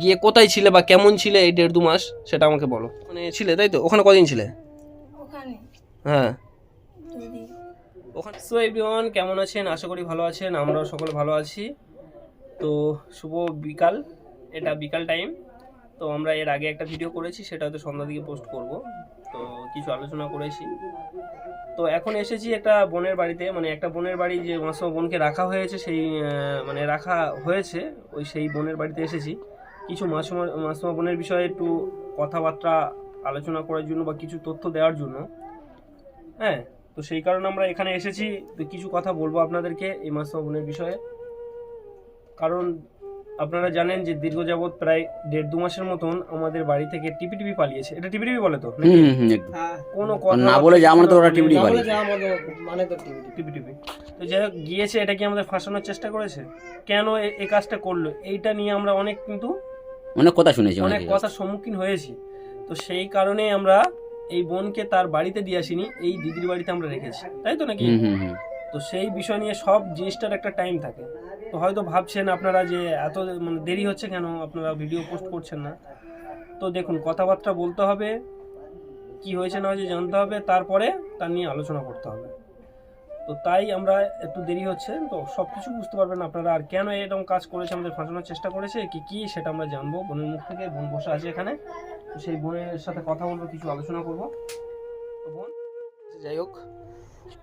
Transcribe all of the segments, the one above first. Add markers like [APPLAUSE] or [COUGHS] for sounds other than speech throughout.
গিয়ে কোথায় ছিলে বা কেমন ছিলে এই দেড় দু মাস সেটা আমাকে বলো। মানে ছিলে তাই তো? ওখানে কদিন ছিলে? হ্যাঁ। ওখানে সো এভরিওয়ান কেমন আছেন? আশা করি ভালো আছেন আমরাও সকলে ভালো আছি। তো শুভ বিকাল এটা বিকাল টাইম তো আমরা এর আগে একটা ভিডিও করেছি সেটা হয়তো সন্ধ্যা দিকে পোস্ট করব। তো কিছু আলোচনা করেছি। তো এখন এসেছি একটা বোনের বাড়িতে মানে একটা বোনের বাড়ি যে মাসমা বোনকে রাখা হয়েছে সেই মানে রাখা হয়েছে ওই সেই বোনের বাড়িতে এসেছি। কিছু মাসমা মাসমা বোনের বিষয়ে একটু কথাবার্তা আলোচনা করার জন্য বা কিছু তথ্য দেওয়ার জন্য। হ্যাঁ তো সেই কারণে আমরা এখানে এসেছি। তো কিছু কথা বলব আপনাদেরকে এই মাসমা বোনের বিষয়ে। কারণ আপনারা জানেন যে দীর্ঘ যাবৎ প্রায় দেড় দু মাসের মতন আমাদের বাড়ি থেকে টিপি টিপি পালিয়েছে। এটা টিপি টিপি বলে তো? একদম। কোনো কথা না বলে যা আমরা তো ওরা টিপি টিপি মানে টিপি টিপি তো যাই হোক গিয়েছে এটা কি আমাদের ফাঁসানোর চেষ্টা করেছে? কেন এই কাজটা করল? এইটা নিয়ে আমরা অনেক কিন্তু অনেক কথা শুনেছি অনেক কথার সম্মুখীন হয়েছি। তো সেই কারণে আমরা এই বোনকে তার বাড়িতে দিয়ে আসিনি এই দিদির বাড়িতে আমরা রেখেছি। তাই তো নাকি? তো সেই বিষয় নিয়ে সব জিনিসটার একটা টাইম থাকে। তো হয়তো ভাবছেন আপনারা যে এত মানে দেরি হচ্ছে কেন? আপনারা ভিডিও পোস্ট করছেন না। তো দেখুন কথাবার্তা বলতে হবে কি হয়েছে না হয়েছে জানতে হবে তারপরে তার নিয়ে আলোচনা করতে হবে। তো তাই আমরা একটু দেরি হচ্ছে তো সব কিছু বুঝতে পারবেন আপনারা আর কেন এরকম কাজ করেছে আমাদের ফাঁসানোর চেষ্টা করেছে কি কি সেটা আমরা জানব। বোনের মুখ থেকে বোন বসে আছে এখানে তো সেই বোনের সাথে কথা বলব কিছু আলোচনা করব। তো বোন যাই হোক।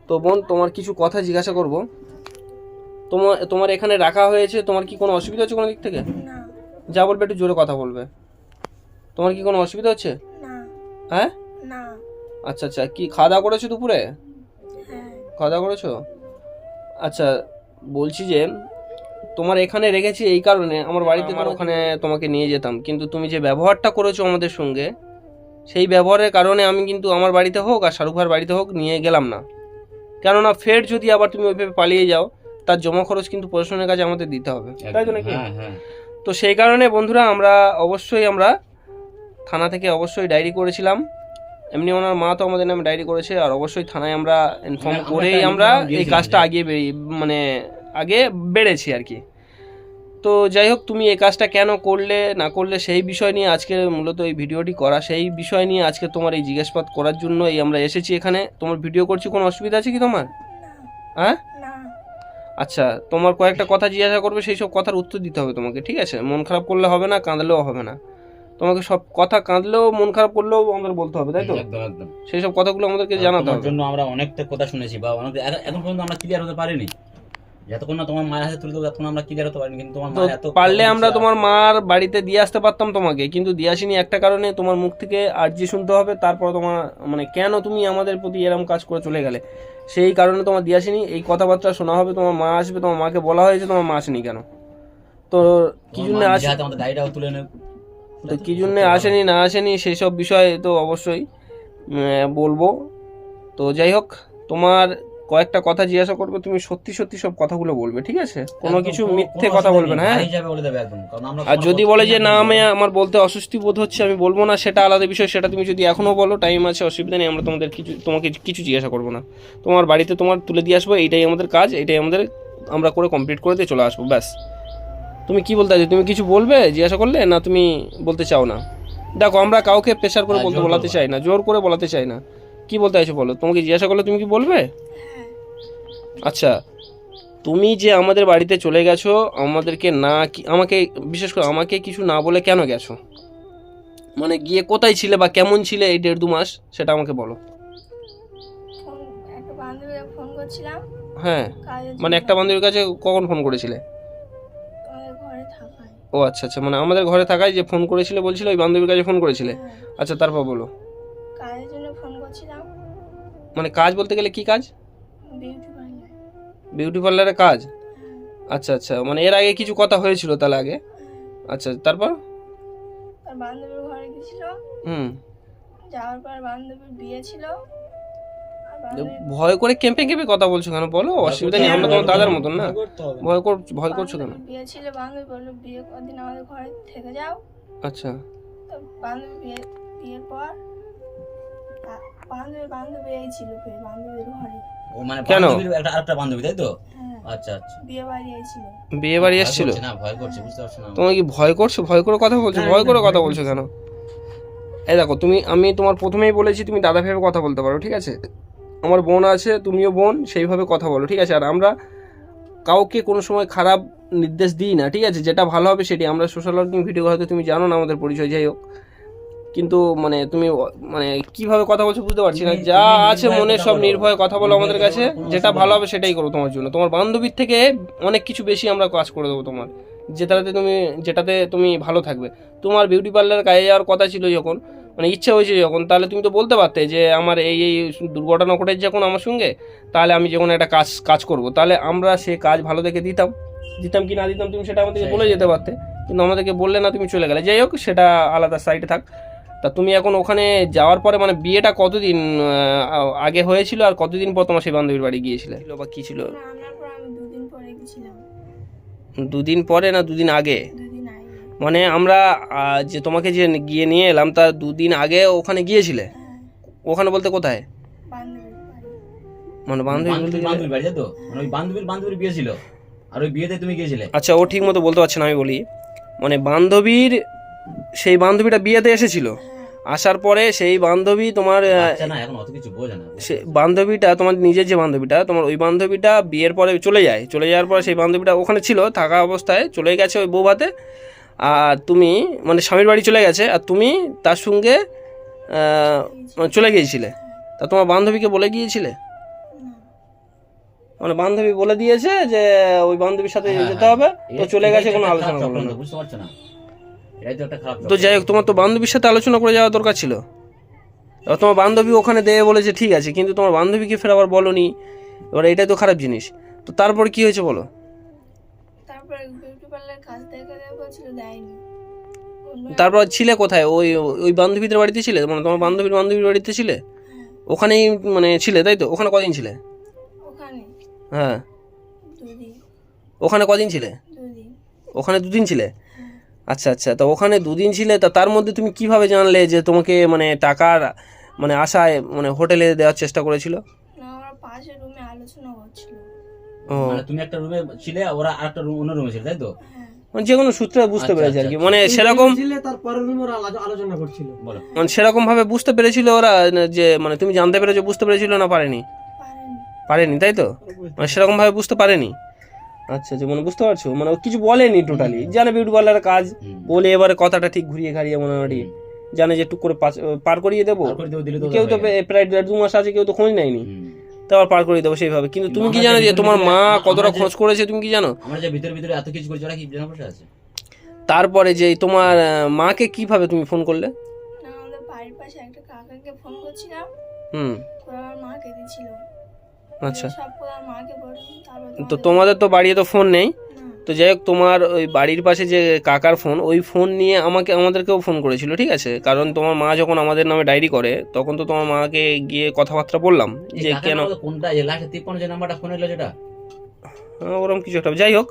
তো বোন তোমার কিছু কথা জিজ্ঞাসা করব। তোমার তোমার এখানে রাখা হয়েছে তোমার কি কোনো অসুবিধা হচ্ছে কোনো দিক থেকে? যা বলবে একটু জোরে কথা বলবে। তোমার কি কোনো অসুবিধা হচ্ছে? হ্যাঁ? আচ্ছা আচ্ছা কি খাওয়া দাওয়া করেছ দুপুরে? খাওয়া দাওয়া করেছ আচ্ছা বলছি যে তোমার এখানে রেখেছি এই কারণে আমার বাড়িতে আমার ওখানে তোমাকে নিয়ে যেতাম। কিন্তু তুমি যে ব্যবহারটা করেছ আমাদের সঙ্গে সেই ব্যবহারের কারণে আমি কিন্তু আমার বাড়িতে হোক আর শাহরুখ ভাইয়ের বাড়িতে হোক নিয়ে গেলাম না। কেননা ফের যদি আবার তুমি ওইভাবে পালিয়ে যাও তার জমা খরচ কিন্তু প্রশাসনের কাছে আমাদের দিতে হবে। তাই তো নাকি? হ্যাঁ হ্যাঁ। তো সেই কারণে বন্ধুরা আমরা অবশ্যই আমরা থানা থেকে অবশ্যই ডায়েরি করেছিলাম। এমনি ওনার মা তো আমাদের নামে ডায়েরি করেছে আর অবশ্যই থানায় আমরা ইনফর্ম করেই আমরা এই কাজটা যে- আগে মানে আগে বেড়েছি আর কি। তো যাই হোক তুমি এই কাজটা কেন করলে না করলে সেই বিষয় নিয়ে আজকে মূলত এই ভিডিওটি করা সেই বিষয় নিয়ে আজকে তোমার এই জিজ্ঞাসাবাদ করার জন্য এই আমরা এসেছি এখানে। তোমার ভিডিও করছি কোনো অসুবিধা আছে কি তোমার? হ্যাঁ? আচ্ছা তোমার কয়েকটা কথা জিজ্ঞাসা করবে সেই সব কথার উত্তর দিতে হবে তোমাকে ঠিক আছে? মন খারাপ করলে হবে না কাঁদলেও হবে না। তোমাকে সব কথা কাঁদলেও মন খারাপ করলেও আমাদের বলতে হবে তাই তো? একদম একদম। সেই সব কথাগুলো আমাদেরকে জানাতে হবে। জন্য আমরা অনেকটা কথা শুনেছি বা অনেক এখন- পর্যন্ত আমরা ক্লিয়ার হতে পারিনি। যতক্ষণ না তোমার মায়ের হাতে তুলে দেবো ততক্ষণ আমরা ক্লিয়ার হতে পারিনি কিন্তু তোমার মায়ের এত পারলে আমরা তোমার মার বাড়িতে দিয়ে আসতে পারতাম তোমাকে কিন্তু দিয়ে আসিনি একটা কারণে তোমার মুখ থেকে আর্জি শুনতে হবে তারপর তোমার মানে কেন তুমি আমাদের প্রতি এরকম কাজ করে চলে গেলে? সেই কারণে তোমার দিয়ে আসিনি এই কথাবার্তা শোনা হবে তোমার মা আসবে তোমার মাকে বলা হয়েছে তোমার মা আসেনি কেন? তো কি জন্য মা আস আমাদের তুলে নেব। তো কি জন্য আসেনি না আসেনি সেই সব বিষয়ে তো অবশ্যই বলব। তো যাই হোক তোমার কয়েকটা কথা জিজ্ঞাসা করবে তুমি সত্যি সত্যি সব কথাগুলো বলবে ঠিক আছে? কোনো কিছু মিথ্যে কথা বলবে না হ্যাঁ? আর যদি বলে যে না। আমি আমার বলতে অস্বস্তি বোধ হচ্ছে আমি বলব না সেটা আলাদা বিষয় সেটা তুমি যদি এখনও বলো টাইম আছে অসুবিধা নেই আমরা তোমাদের কিছু তোমাকে কিছু জিজ্ঞাসা করব না। তোমার বাড়িতে তোমার তুলে দিয়ে আসব এইটাই আমাদের কাজ এটাই আমাদের আমরা করে কমপ্লিট করে দিয়ে চলে আসব ব্যাস। তুমি কি বলতে চাইছো? তুমি কিছু বলবে জিজ্ঞাসা করলে? না তুমি বলতে চাও না? দেখো আমরা কাউকে প্রেশার করে হ্যাঁ, বলতে বলাতে চাই না জোর করে বলাতে চাই না। কি বলতে চাইছো বলো? তোমাকে জিজ্ঞাসা করলে তুমি কি বলবে? হ্যাঁ। আচ্ছা তুমি যে আমাদের বাড়িতে চলে গেছো আমাদেরকে না কি- আমাকে বিশেষ করে আমাকে কিছু না বলে কেন গেছো? মানে গিয়ে কোথায় ছিলে বা কেমন ছিলে এই দেড় দু মাস সেটা আমাকে বলো। হ্যাঁ মানে একটা বান্ধবীর কাছে কখন ফোন করেছিলে? ও আচ্ছা আচ্ছা মানে আমাদের ঘরে থাকায় যে ফোন করেছিলে বলছিলে ওই বান্ধবীর কাছে ফোন করেছিলে। আচ্ছা তারপর বলো। কাজের জন্য ফোন করছিলাম। মানে কাজ বলতে গেলে কি কাজ? বিউটি পার্লার বিউটি পার্লারের কাজ? আচ্ছা আচ্ছা মানে এর আগে কিছু কথা হয়েছিল তাহলে আগে? আচ্ছা তারপর? তার বান্ধবীর ঘরে গেছিল। হুম। যাওয়ার পর বান্ধবীর বিয়ে ছিল। ভয় করে কেঁপে কেঁপে কথা বলছো কেন? বলো অসুবিধা নেই আমরা তোমার দাদার মতন না। ভয় কর ভয় করছ কেন? বিয়ে ছিল বান্ধবী বলল বিয়ে কদিন আমাদের ঘরে থেকে যাও। আচ্ছা। তো বান্ধবী বিয়ে বিয়ের পর আ- বান্ধবীর বান্ধবী এই ছিল ফের বান্ধবীর ঘরে। ও মানে কেন? বান্ধবীর একটা আরেকটা বান্ধবী তাই তো? হ্যাঁ। আচ্ছা আচ্ছা। বিয়ে বাড়ি এসেছিল বিয়ে বাড়ি এসেছিল? না ভয় করছে বুঝতে পারছ না। তোমার কি ভয় করছ? ভয় করে কথা বলছো? ভয় করে কথা বলছো কেন? এই দেখো তুমি আমি তোমার প্রথমেই বলেছি তুমি দাদা ভেবে কথা বলতে পারো ঠিক আছে? আমার বোন আছে তুমিও বোন সেইভাবে কথা বলো ঠিক আছে? আর আমরা কাউকে কোনো সময় খারাপ নির্দেশ দিই না ঠিক আছে? যেটা ভালো হবে সেটি আমরা সোশ্যাল ওয়ার্কিং ভিডিও হয়তো তুমি জানো না আমাদের পরিচয় যাই হোক। কিন্তু মানে তুমি মানে কীভাবে কথা বলছো বুঝতে পারছি না। যা আছে মনে সব। নির্ভয়ে কথা বলো আমাদের কাছে। যেটা ভালো হবে সেটাই করো তোমার জন্য। তোমার বান্ধবীর থেকে অনেক কিছু বেশি আমরা কাজ করে দেবো তোমার। যেটাতে তুমি যেটাতে তুমি ভালো থাকবে। তোমার বিউটি পার্লার গায়ে যাওয়ার কথা ছিল যখন মানে ইচ্ছা হয়েছে যখন তাহলে তুমি তো বলতে পারতে যে আমার এই এই দুর্ঘটনা ঘটেছে যখন আমার সঙ্গে তাহলে আমি যখন একটা কাজ কাজ করব তাহলে আমরা সে কাজ ভালো দেখে দিতাম। দিতাম কি না দিতাম তুমি সেটা আমাদেরকে বলে যেতে পারতে কিন্তু আমাদেরকে বললে না তুমি চলে গেলে। যাই হোক সেটা আলাদা সাইডে থাক। তা তুমি এখন ওখানে যাওয়ার পরে মানে বিয়েটা কতদিন আগে হয়েছিল আর কতদিন পর তোমার সেই বান্ধবীর বাড়ি গিয়েছিলে? বা কি ছিল? দুদিন পরে দুদিন পরে না দুদিন আগে দুদিন আগে? মানে আমরা যে তোমাকে যে গিয়ে নিয়ে এলাম তার দুদিন আগে ওখানে গিয়েছিলে? ওখানে বলতে কোথায়? মানে বান্ধবী বান্ধবীর বাড়ি তো? মানে ওই বান্ধবীর বান্ধবীর বিয়ে ছিল। আর ওই বিয়েতে তুমি গিয়েছিলে? আচ্ছা ও ঠিক মতো বলতে পারছে না আমি বলি। মানে বান্ধবীর সেই বান্ধবীটা বিয়েতে এসেছিল। আসার পরে সেই বান্ধবী তোমার না এখন অত কিছু বোঝে সে বান্ধবীটা তোমার নিজের যে বান্ধবীটা তোমার ওই বান্ধবীটা বিয়ের পরে চলে যায়। চলে যাওয়ার পরে সেই বান্ধবীটা ওখানে ছিল থাকা অবস্থায় চলে গেছে ওই বৌভাতে। আর তুমি মানে স্বামীর বাড়ি চলে গেছে আর তুমি তার সঙ্গে মানে চলে গিয়েছিলে। তা তোমার বান্ধবীকে বলে গিয়েছিলে? মানে বান্ধবী বলে দিয়েছে যে ওই বান্ধবীর সাথে হ্যাঁ, যেতে হ্যাঁ। হবে তো চলে গেছে কোনো আলোচনা করল না। বুঝতে পারছ না? তো যাই হোক তোমার তো বান্ধবীর সাথে আলোচনা করে যাওয়া দরকার ছিল। এবার তোমার বান্ধবী ওখানে দেবে বলেছে ঠিক আছে কিন্তু তোমার বান্ধবীকে ফের আবার বলনি। এবার এটাই তো খারাপ জিনিস। তো তারপর কি হয়েছে বলো? কাজ দেখা দেখা করছিল দেয়নি তারপর ছিলে কোথায়? ওই ওই বান্ধবীদের বাড়িতে ছিলে? মানে তোমার বান্ধবীর বান্ধবীর বাড়িতে ছিলে? হ্যাঁ। ওখানেই মানে ছিলে তাই তো? ওখানে কদিন ছিলে? ওখানে। হ্যাঁ। ওখানে কদিন ছিলে? ওখানে দুদিন ছিলে? হ্যাঁ। আচ্ছা আচ্ছা। তো ওখানে দুদিন ছিলে তা তার মধ্যে তুমি কীভাবে জানলে যে তোমাকে মানে টাকার মানে আশায় মানে হোটেলে দেওয়ার চেষ্টা করেছিল? ও। মানে তুমি একটা রুমে ছিলে ওরা আরেকটা রুম অন্য রুমে ছিল তাই তো? হ্যাঁ। যে কোনো সূত্রে বুঝতে আচ্ছা, পেরেছি আর কি। আচ্ছা, মানে সেরকম ওরা আলো- আলোচনা করছিল। মানে সেরকম ভাবে বুঝতে পেরেছিল ওরা যে মানে তুমি জানতে পেরেছ বুঝতে পেরেছিল না পারেনি? পারেনি। তাই তো? মানে সেরকম ভাবে বুঝতে পারেনি? আচ্ছা আচ্ছা মানে বুঝতে পারছ? মানে ও কিছু বলেনি টোটালি জানে বিউটি পার্লারের কাজ। বলে এবারে কথাটা ঠিক ঘুরিয়ে ঘাড়িয়ে মোটামুটি জানে যে টুক করে পার করিয়ে দেবো। কেউ তো প্রায় দেড় দু মাস আছে কেউ তো খোঁজ নেয়নি। তো আবার পার করে দেবো সেইভাবে। কিন্তু তুমি কি জানো যে তোমার মা কতটা খরচ খোঁজ করেছে তুমি কি জানো? আমরা যে ভিতরে ভিতরে এত কিছু করছি ওরা কি জানা বসে আছে? তারপরে যে তোমার মাকে কীভাবে তুমি ফোন করলে? আমাদের বাড়ির পাশে একটা কাকাকে ফোন করছিলাম। হুম। আমার মাকে দিছিল আচ্ছা। সব মাকে বললাম তো তোমাদের- তো বাড়িতে তো ফোন নেই। তো যাই হোক তোমার ওই বাড়ির পাশে যে কাকার ফোন ওই ফোন নিয়ে আমাকে আমাদেরকেও ফোন করেছিল ঠিক আছে? কারণ তোমার মা যখন আমাদের নামে ডায়েরি করে তখন তো তোমার মাকে গিয়ে কথাবার্তা বললাম যে কেন লাস্টে তিপ্পান্ন যে নাম্বারটা ফোন এলো যেটা? হ্যাঁ, ওরকম কিছু একটা। যাই হোক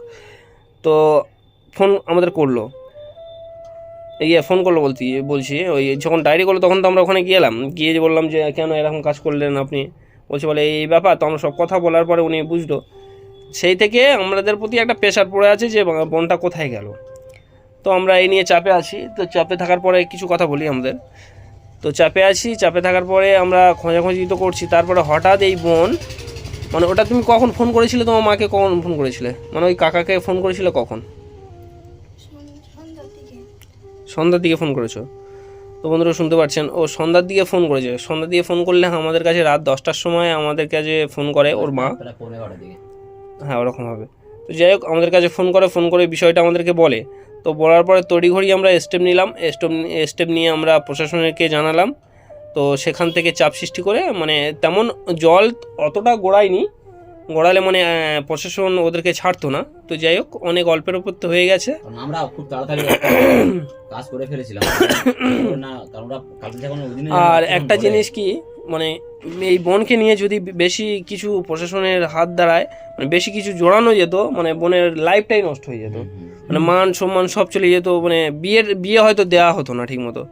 তো ফোন আমাদের করল। ইয়ে ফোন করল বলছি বলছি ওই যখন ডায়েরি করল তখন তো আমরা ওখানে গেলাম। গিয়ে বললাম যে কেন এরকম কাজ করলেন আপনি? বলছে বলে এই ব্যাপার তো আমরা সব কথা বলার পরে উনি বুঝলো। সেই থেকে আমাদের প্রতি একটা প্রেশার পড়ে আছে যে বোনটা কোথায় গেল? তো আমরা এই নিয়ে চাপে আছি। তো চাপে থাকার পরে কিছু কথা বলি আমাদের। তো চাপে আছি, চাপে থাকার পরে আমরা খোঁজাখুঁজি তো করছি। তারপরে হঠাৎ এই বোন মানে ওটা তুমি কখন ফোন করেছিলে? তোমার মাকে কখন ফোন করেছিলে? মানে ওই কাকাকে ফোন করেছিলে কখন? সন্ধ্যার দিকে ফোন করেছ। তো বন্ধুরা, শুনতে পাচ্ছেন? ও সন্ধ্যার দিকে ফোন করেছে। সন্ধ্যার দিকে ফোন করলে আমাদের কাছে রাত দশটার সময় আমাদের কাছে ফোন করে ওর মা। হ্যাঁ ওরকম হবে। তো যাই হোক আমাদের কাছে ফোন করে ফোন করে বিষয়টা আমাদেরকে বলে। তো বলার পরে তড়িঘড়ি আমরা স্টেপ নিলাম। স্টেপ স্টেপ নিয়ে আমরা প্রশাসনেরকে জানালাম। তো সেখান থেকে চাপ সৃষ্টি করে মানে তেমন জল অতটা গোড়ায়নি। গোড়ালে মানে প্রশাসন ওদেরকে ছাড়তো না। তো যাই হোক অনেক অল্পের উপর তো হয়ে গেছে। আমরা খুব তাড়াতাড়ি কাজ করে ফেলেছিলাম। [COUGHS] আর একটা জিনিস কি মানে এই বোনকে নিয়ে যদি বেশি কিছু প্রশাসনের হাত দ্বারায় মানে বেশি কিছু জোড়ানো যেত মানে বোনের লাইফটাই নষ্ট হয়ে যেত। মানে মান সম্মান সব চলে যেত মানে বিয়ের, বিয়ে হয়তো দেওয়া হতো না ঠিক মতো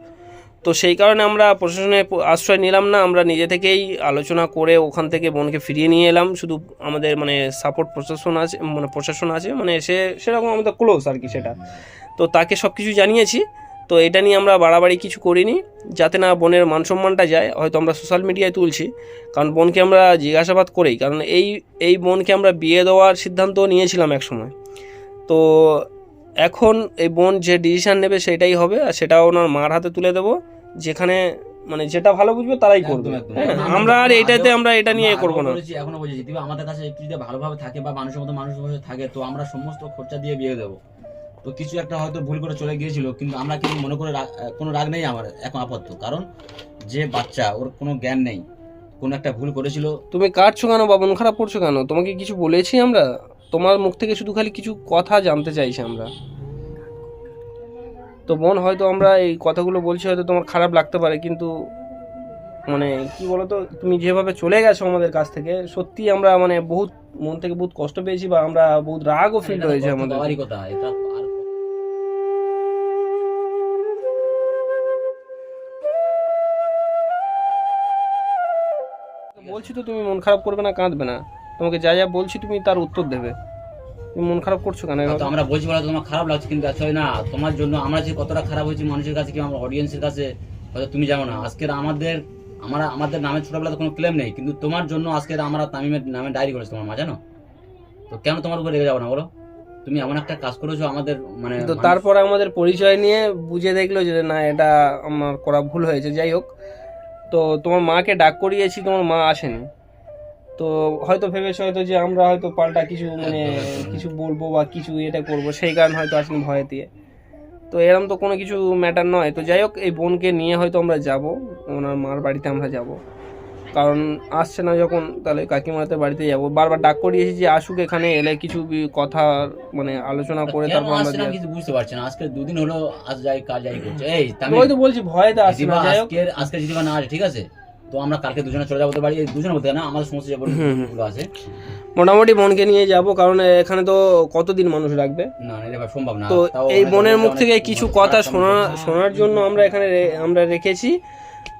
তো সেই কারণে আমরা প্রশাসনের আশ্রয় নিলাম না, আমরা নিজে থেকেই আলোচনা করে ওখান থেকে বোনকে ফিরিয়ে নিয়ে এলাম। শুধু আমাদের মানে সাপোর্ট প্রশাসন আছে মানে প্রশাসন আছে মানে সে, সেরকম আমাদের ক্লোজ আর কি সেটা। তো তাকে সব কিছু জানিয়েছি। তো এটা নিয়ে আমরা বাড়াবাড়ি কিছু করিনি যাতে না বোনের মান সম্মানটা যায় হয়তো আমরা সোশ্যাল মিডিয়ায় তুলছি। কারণ বোনকে আমরা জিজ্ঞাসাবাদ করেই কারণ এই এই বোনকে আমরা বিয়ে দেওয়ার সিদ্ধান্ত নিয়েছিলাম এক সময় তো এখন এই বোন যে ডিসিশন নেবে সেটাই হবে আর সেটা ওনার মার হাতে তুলে দেবো। যেখানে মানে যেটা ভালো বুঝবে তারাই করবে। হ্যাঁ, আমরা আর এটাতে আমরা এটা নিয়ে করব না। এখনও বলছি আমাদের কাছে একটু যদি ভালোভাবে থাকে বা মানুষের মতো মানুষ থাকে তো আমরা সমস্ত খরচা দিয়ে বিয়ে দেবো। তো কিছু একটা হয়তো ভুল করে চলে গিয়েছিল কিন্তু আমরা কিন্তু মনে করে কোনো রাগ নেই আমার এখন আপাতত। কারণ যে বাচ্চা ওর কোনো জ্ঞান নেই কোনো একটা ভুল করেছিল। তুমি কাটছো কেন বা মন খারাপ করছ কেন? তোমাকে কিছু বলেছি আমরা? তোমার মুখ থেকে শুধু খালি কিছু কথা জানতে চাইছি আমরা। তো বোন হয়তো আমরা এই কথাগুলো বলছি হয়তো তোমার খারাপ লাগতে পারে কিন্তু মানে কি বলতো তুমি যেভাবে চলে গেছো আমাদের কাছ থেকে সত্যি আমরা মানে বহুত মন থেকে বহুত কষ্ট পেয়েছি বা আমরা বহুত রাগও ফিল হয়েছে আমাদের। কথা এটা বলছি তো তুমি মন খারাপ করবে না কাঁদবে না। তোমাকে যা যা বলছি তুমি তার উত্তর দেবে। তুমি মন খারাপ করছ কেন তো আমরা বলছি বলে তোমার খারাপ লাগছে কিন্তু আসলে না তোমার জন্য আমরা যে কতটা খারাপ হয়েছি মানুষের কাছে কি আমার অডিয়েন্সের কাছে হয়তো তুমি জানো না। আজকের আমাদের আমরা আমাদের নামে ছোটবেলাতে কোনো ক্লেম নেই কিন্তু তোমার জন্য আজকের আমরা তামিমের নামে ডায়েরি করেছি তোমার মা জানো? তো কেন তোমার উপরে রেগে যাব না বলো? তুমি এমন একটা কাজ করেছ আমাদের মানে তো তারপরে আমাদের পরিচয় নিয়ে বুঝে দেখল যে না এটা আমার করা ভুল হয়েছে। যাই হোক তো তোমার মাকে ডাক করিয়েছি, তোমার মা আসেনি। তো হয়তো ভেবেছে হয়তো যে আমরা হয়তো পাল্টা কিছু মানে। কিছু বলব বা কিছু এটা করব, সেই কারণে হয়তো আসেনি ভয় দিয়ে। তো এরম তো কোনো কিছু ম্যাটার নয়। তো যাই হোক, এই বোনকে নিয়ে হয়তো আমরা যাব, ওনার মার বাড়িতে আমরা যাব। কারণ আসছে না যখন তাহলে কাকিমাদের বাড়িতে যাব। বারবার ডাক করিয়েছি যে আসুক এখানে এলে কিছু কথা মানে আলোচনা করে তারপর আমরা। কিছু বুঝতে পারছি না। আজকে দুদিন হলো আজ যাই কাল যাই করছে। এই তো তামিম ওই তো বলছি ভয়তে আসছে না আজকের আজকে দিদিমা না আসে ঠিক আছে? তো আমরা কালকে দুজনে চলে যাব তো বাড়ি। দুজনে বলতে না? আমাদের সমস্ত যে হুম, হুম। আছে। মোটামুটি বোনকে নিয়ে যাব কারণ এখানে তো কতদিন মানুষ রাখবে? না এটা সম্ভব না। তো এই বোনের মুখ থেকে কিছু কথা শোনা শোনার জন্য আমরা এখানে আমরা রেখেছি।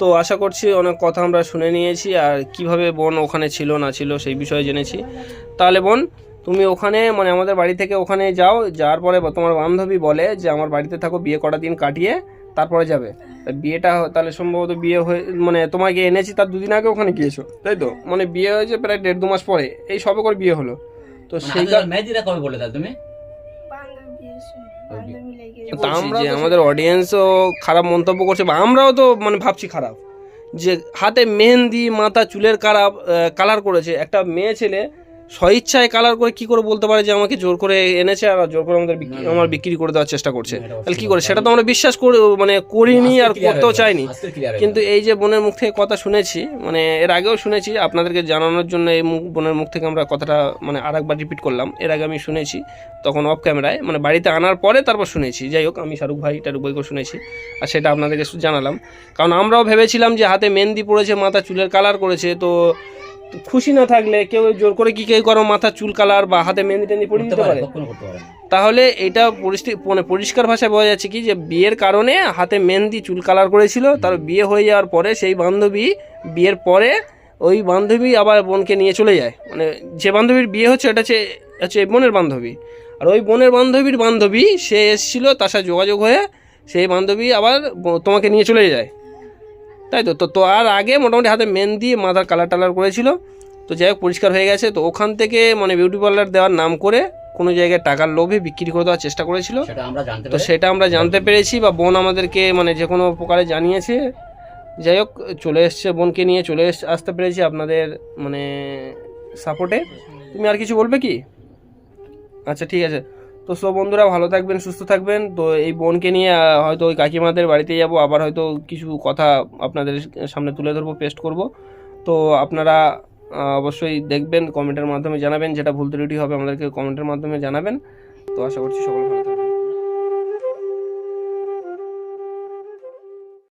তো আশা করছি অনেক কথা আমরা শুনে নিয়েছি আর কীভাবে বোন ওখানে ছিল না ছিল সেই বিষয়ে জেনেছি। তাহলে বোন তুমি ওখানে মানে আমাদের বাড়ি থেকে ওখানে যাও যাওয়ার পরে তোমার বান্ধবী বলে যে আমার বাড়িতে থাকো বিয়ে কটা দিন কাটিয়ে তারপরে যাবে। বিয়েটা তাহলে সম্ভবত বিয়ে হয়ে মানে তোমাকে এনেছি তার দুদিন আগে ওখানে গিয়েছো তাই তো? মানে বিয়ে হয়েছে প্রায় দেড় দু মাস পরে এই সবে করে বিয়ে হলো। তো মানে সেই হাতে কবে বলে তাহলে তুমি? তা আমরা যে আমাদের অডিয়েন্সও খারাপ মন্তব্য করছে বা আমরাও তো মানে ভাবছি খারাপ। যে হাতে মেহেন্দি মাথা চুলের খারাপ কালার করেছে। একটা মেয়ে ছেলে স্বইচ্ছায় কালার করে কি করে বলতে পারে যে আমাকে জোর করে এনেছে আর জোর করে আমাদের আমার বিক্রি করে দেওয়ার চেষ্টা করছে? তাহলে কি করে? সেটা তো আমরা বিশ্বাস করে মানে করিনি আর করতেও চাইনি। কিন্তু এই যে বোনের মুখ থেকে কথা শুনেছি মানে এর আগেও শুনেছি আপনাদেরকে জানানোর জন্য এই মুখ বোনের মুখ থেকে আমরা কথাটা মানে আর একবার রিপিট করলাম। এর আগে আমি শুনেছি তখন অফ ক্যামেরায় মানে বাড়িতে আনার পরে তারপর শুনেছি। যাই হোক আমি শাহরুখ ভাই টারুক ভাইকেও শুনেছি আর সেটা আপনাদেরকে জানালাম। কারণ আমরাও ভেবেছিলাম যে হাতে মেহেন্দি পড়েছে মাথা চুলের কালার করেছে তো খুশি না থাকলে কেউ জোর করে কি কেউ করো মাথা চুল কালার বা হাতে মেহেন্দি টেন্দি পরিয়ে দিতে পারে। তাহলে এটা পরিস্থিতি মানে পরিষ্কার ভাষায় বোঝা যাচ্ছে কি যে বিয়ের কারণে হাতে মেহেন্দি চুল কালার করেছিল তার বিয়ে হয়ে যাওয়ার পরে সেই বান্ধবী বিয়ের পরে ওই বান্ধবী আবার বোনকে নিয়ে চলে যায়। মানে যে বান্ধবীর বিয়ে হচ্ছে এটা হচ্ছে বোনের বান্ধবী। আর ওই বোনের বান্ধবীর বান্ধবী সে এসেছিল তার সাথে যোগাযোগ হয়ে সেই বান্ধবী আবার তোমাকে নিয়ে চলে যায়। তাই তো তো তো আর আগে মোটামুটি হাতে মেহেন্দি মাথার কালার টালার করেছিল। তো যাই হোক পরিষ্কার হয়ে গেছে। তো ওখান থেকে মানে বিউটি পার্লার দেওয়ার নাম করে কোনো জায়গায় টাকার লোভে বিক্রি করে দেওয়ার চেষ্টা করেছিল। তো সেটা আমরা জানতে পেরেছি বা বোন আমাদেরকে মানে যে কোনো প্রকারে জানিয়েছে। যাই হোক চলে এসছে বোনকে নিয়ে চলে এস আসতে পেরেছি আপনাদের মানে সাপোর্টে তুমি আর কিছু বলবে কি? আচ্ছা ঠিক আছে। তো সব বন্ধুরা, ভালো থাকবেন, সুস্থ থাকবেন। তো এই বোনকে নিয়ে হয়তো ওই কাকিমাদের বাড়িতে যাব, আবার হয়তো কিছু কথা আপনাদের সামনে তুলে ধরবো, পেস্ট করব। তো আপনারা অবশ্যই দেখবেন, কমেন্টের মাধ্যমে জানাবেন, যেটা ভুল ত্রুটি হবে আমাদেরকে কমেন্টের মাধ্যমে জানাবেন। তো আশা করছি সকল ভালো